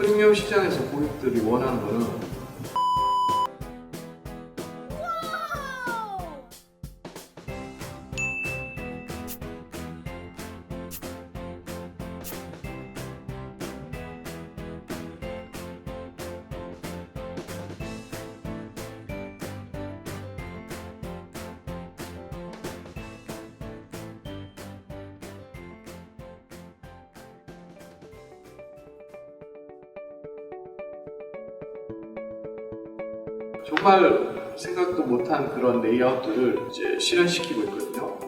프리미엄 시장에서 고객들이 원하는 거는 정말 생각도 못한 그런 레이아웃들을 이제 실현시키고 있거든요.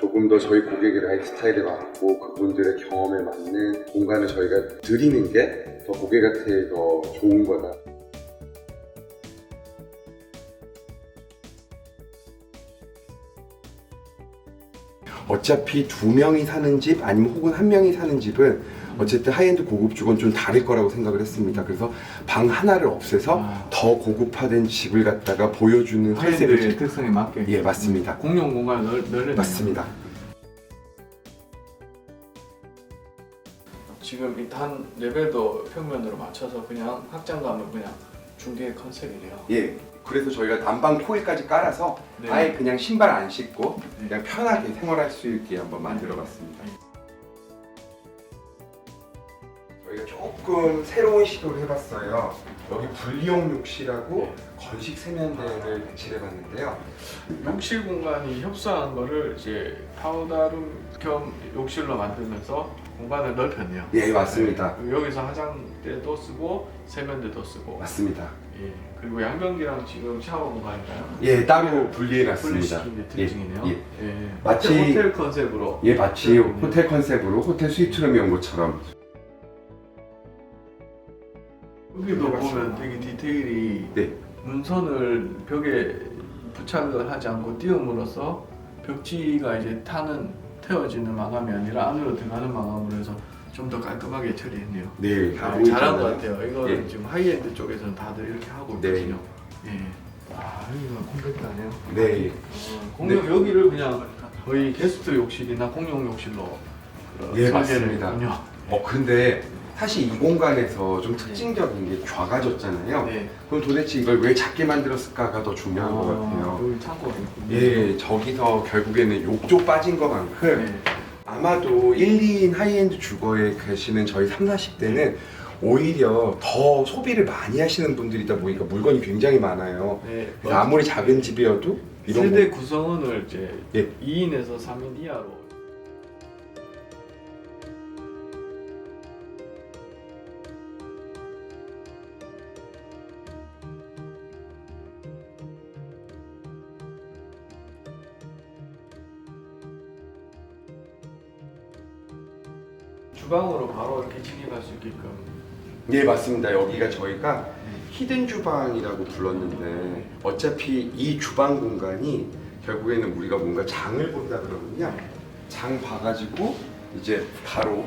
조금 더 저희 고객의 라이프 스타일에 맞고 그분들의 경험에 맞는 공간을 저희가 드리는 게 더 고객한테 더 좋은 거다. 어차피 두 명이 사는 집 아니면 혹은 한 명이 사는 집은 어쨌든 하이엔드 고급 주건 좀 다를 거라고 생각을 했습니다. 그래서 방 하나를 없애서 아. 더 고급화된 집을 갖다가 보여주는 컨셉을 하이엔드의 특성에 맞게 예 맞습니다. 공용 공간을 널, 널려 맞습니다. 지금 이단 레벨도 평면으로 맞춰서 그냥 확장감을 그냥 중계 컨셉이래요. 예. 그래서 저희가 난방 코일까지 깔아서 네. 아예 그냥 신발 안 신고 네. 그냥 편하게 생활할 수 있게 한번 만들어봤습니다. 저희가 조금 새로운 시도를 해봤어요. 여기 분리용 욕실하고 네. 건식 세면대를 배치를 해봤는데요. 욕실 공간이 협소한 거를 이제 파우더룸 겸 욕실로 만들면서 공간을 넓혔네요. 예, 맞습니다. 네, 여기서 화장대도 쓰고 세면대도 쓰고 맞습니다. 예, 그리고 양변기랑 지금 샤워 공간인가요? 예, 따로 분리해 놨습니다. 분리시킨 게 특징이네요. 예, 예. 예. 마치- 호텔, 호텔 컨셉으로 예, 마치 음. 호텔 컨셉으로 호텔 스위트룸이 온 것처럼 여기도 네, 보면. 되게 디테일이 네. 문선을 벽에 부착을 하지 않고 띄움으로써 벽지가 이제 타는 태워지는 마감이 아니라 안으로 들어가는 마감으로 해서 좀 더 깔끔하게 처리했네요. 네, 아, 보이잖아요. 잘한 것 같아요. 이거는 예. 지금 하이엔드 쪽에서는 다들 이렇게 하고 네. 있거든요. 예. 아, 여기가 컴팩트하네요. 네. 어, 공용 여기를 그냥 거의 게스트 욕실이나 공용 욕실로 어, 예, 맞습니다. 했군요. 어 근데 사실 이 공간에서 좀 특징적인 게 작아졌잖아요. 네. 그럼 도대체 이걸 왜 작게 만들었을까가 더 중요한 것 같아요. 여기 창고가 있군요. 예, 저기서 결국에는 욕조 빠진 것만큼 네. 아마도 1, 2인 하이엔드 주거에 계시는 저희 3, 40대는 오히려 더 소비를 많이 하시는 분들이다 보니까 물건이 굉장히 많아요. 네. 그래서 아무리 작은 집이어도 이런 세대 거- 구성원을 이제 예. 2인에서 3인 이하로 주방으로 바로 이렇게 진입할 수 있게끔 예 맞습니다. 여기가 저희가 히든 주방이라고 불렀는데 어차피 이 주방 공간이 결국에는 우리가 뭔가 장을 본다 그러면요 장 봐가지고 이제 바로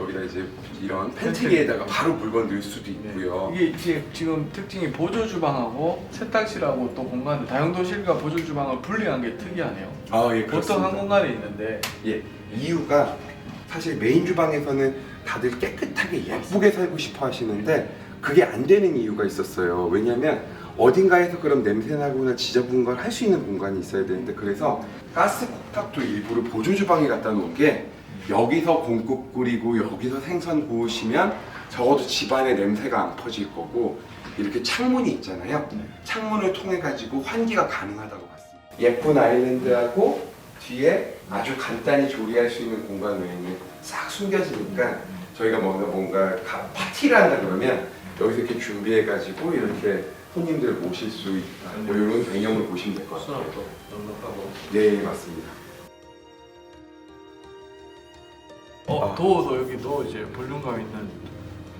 여기다 이제 이런 팬트리에다가 바로 물건 넣을 수도 있고요. 네. 이게 이제 지금 특징이 보조 주방하고 세탁실하고 또 공간을 다용도실과 보조 주방을 분리한 게 특이하네요. 아예 보통. 한 공간에 있는데 예 이유가 사실 메인 주방에서는 다들 깨끗하게 예쁘게 살고 싶어 하시는데 그게 안 되는 이유가 있었어요. 왜냐면 어딘가에서 그런 냄새 나거나 지저분한 걸 할 수 있는 공간이 있어야 되는데 그래서 가스 콕탑도 일부러 보조 주방에 갖다 놓은 게 여기서 공국 끓이고 여기서 생선 구우시면 적어도 집안에 냄새가 안 퍼질 거고 이렇게 창문이 있잖아요. 창문을 통해 가지고 환기가 가능하다고 봤습니다. 예쁜 아일랜드하고 뒤에 아주 간단히 조리할 수 있는 공간 외에는 싹 숨겨지니까 저희가 뭔가 뭔가 가- 파티를 한다 그러면 여기서 이렇게 준비해 가지고 이렇게 손님들을 모실 수 있다. 뭐 이런 개념을 보시면 될 것 같아요. 수납도 넉넉하고 네 맞습니다. 어 아. 더워서 여기 도 이제 볼륨감 있는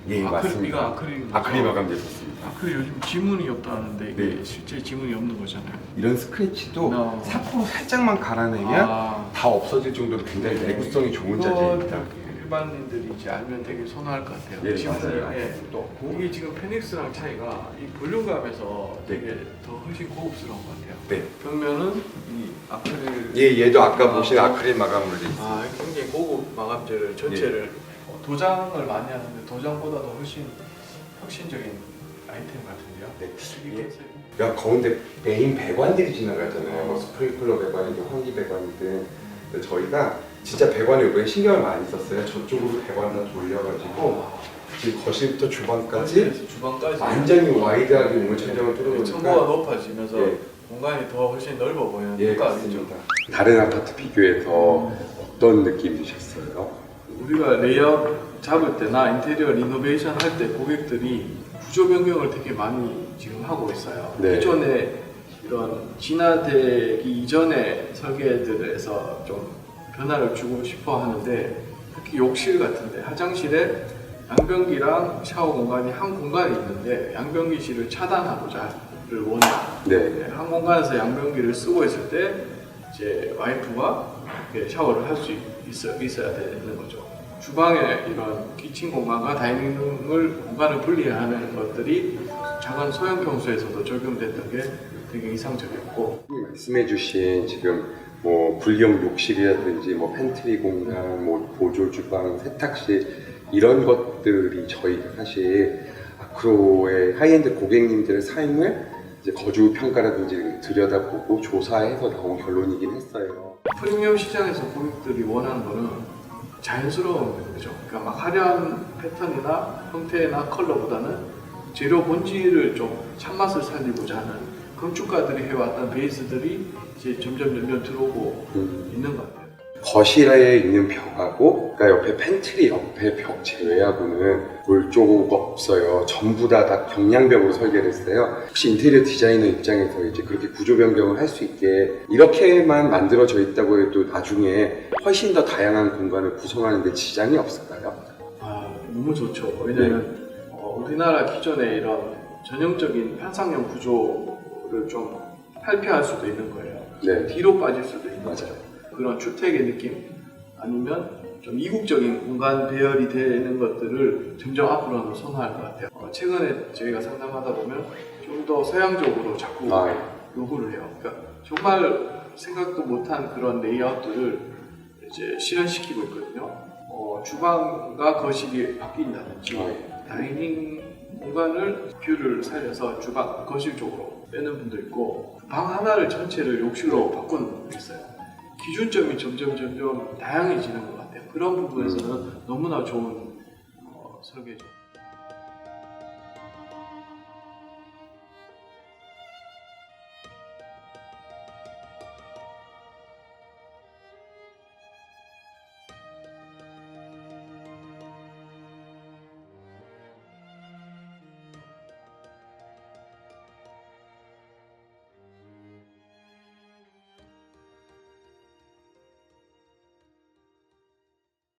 예 아크릴, 맞습니다. 이거 아크릴 아크릴 마감재 좋습니다. 아크릴 요즘 지문이 없다는데 이게 네. 실제 지문이 없는 거잖아요. 이런 스크래치도 어. 사포로 살짝만 갈아내면 아, 다 없어질 정도로 굉장히 내구성이 좋은 자재입니다. 이거 일반인들이 이제 알면 되게 선호할 것 같아요. 예 지문이, 맞아요. 예. 또 이게 지금 페닉스랑 차이가 이 볼륨감에서 네. 되게 더 훨씬 고급스러운 것 같아요. 네. 벽면은 이 아크릴 예 얘도 아까 아, 보신 어. 아크릴 마감으로 돼 있습니다. 아 굉장히 고급 마감재를 전체를 어, 도장을 많이 하는데 도장보다도 훨씬 혁신적인 아이템 같은데요. 네. 이게 야 가운데 메인 배관들이 지나가잖아요. 뭐 스프링클러 배관이든 환기 배관이든 근데 저희가 진짜 배관에 이번에 신경을 많이 썼어요. 저쪽으로 배관 다 돌려가지고 지금 거실부터 주방까지 까지 주방까지 완전히 와이드하게 우물 천장을 뚫어놓으니까 층고가 높아지면서 예. 공간이 더 훨씬 넓어 보이는 예 효과가 맞습니다. 있죠. 다른 아파트 비교해서 어떤 느낌 드셨어요? 우리가 레이아웃 잡을 때나 인테리어 리노베이션 할 때 고객들이 구조 변경을 되게 많이 지금 하고 있어요. 네. 기존에 이런 진화되기 이전의 설계들에서 좀 변화를 주고 싶어 하는데 특히 욕실 같은데 화장실에 양변기랑 샤워 공간이 한 공간에 있는데 양변기실을 차단하고자를 원해요. 네. 네, 한 공간에서 양변기를 쓰고 있을 때 이제 와이프가 샤워를 할 수 있어, 있어야 되는 거죠. 주방에 이런 키친 공간과 다이닝을 공간을 분리하는 것들이 작은 소형 평수에서도 적용됐던 게 되게 이상적이었고 말씀해주신 지금 뭐 분리형 욕실이라든지 뭐 팬트리 공간, 뭐 보조 주방, 세탁실 이런 것들이 저희가 사실 아크로의 하이엔드 고객님들의 삶을 이제 거주 평가라든지 들여다보고 조사해서 나온 결론이긴 했어요. 프리미엄 시장에서 고객들이 원하는 거는 자연스러운 거죠. 그러니까 막 화려한 패턴이나 형태나 컬러보다는 재료 본질을 좀 참맛을 살리고자 하는 건축가들이 해왔던 베이스들이 이제 점점 점점 들어오고 음. 거실에 있는 벽하고 그러니까 옆에 팬트리 옆에 벽 제외하고는 볼 조가 없어요. 전부 다, 다 경량벽으로 설계를 했어요. 혹시 인테리어 디자이너 입장에서 이제 그렇게 구조 변경을 할 수 있게 이렇게만 만들어져 있다고 해도 나중에 훨씬 더 다양한 공간을 구성하는데 지장이 없을까요? 아, 너무 좋죠. 왜냐면 어, 우리나라 기존의 이런 전형적인 편상형 구조를 좀 탈피할 수도 있는 거예요. 네. 뒤로 빠질 수도 있는 맞아요. 거죠. 그런 주택의 느낌 아니면 좀 이국적인 공간 배열이 되는 것들을 점점 앞으로는 선호할 것 같아요. 어, 최근에 저희가 상담하다 보면 좀 더 서양적으로 자꾸 아, 요구를 해요. 그러니까 정말 생각도 못한 그런 레이아웃들을 이제 실현시키고 있거든요. 어, 주방과 거실이 바뀐다든지 아, 다이닝 공간을 뷰를 살려서 주방, 거실 쪽으로 빼는 분도 있고 방 하나를 전체를 욕실로 바꾸는 분도 있어요. 기준점이 점점 점점 다양해지는 것 같아요. 그런 부분에서는 너무나 좋은 어, 설계죠.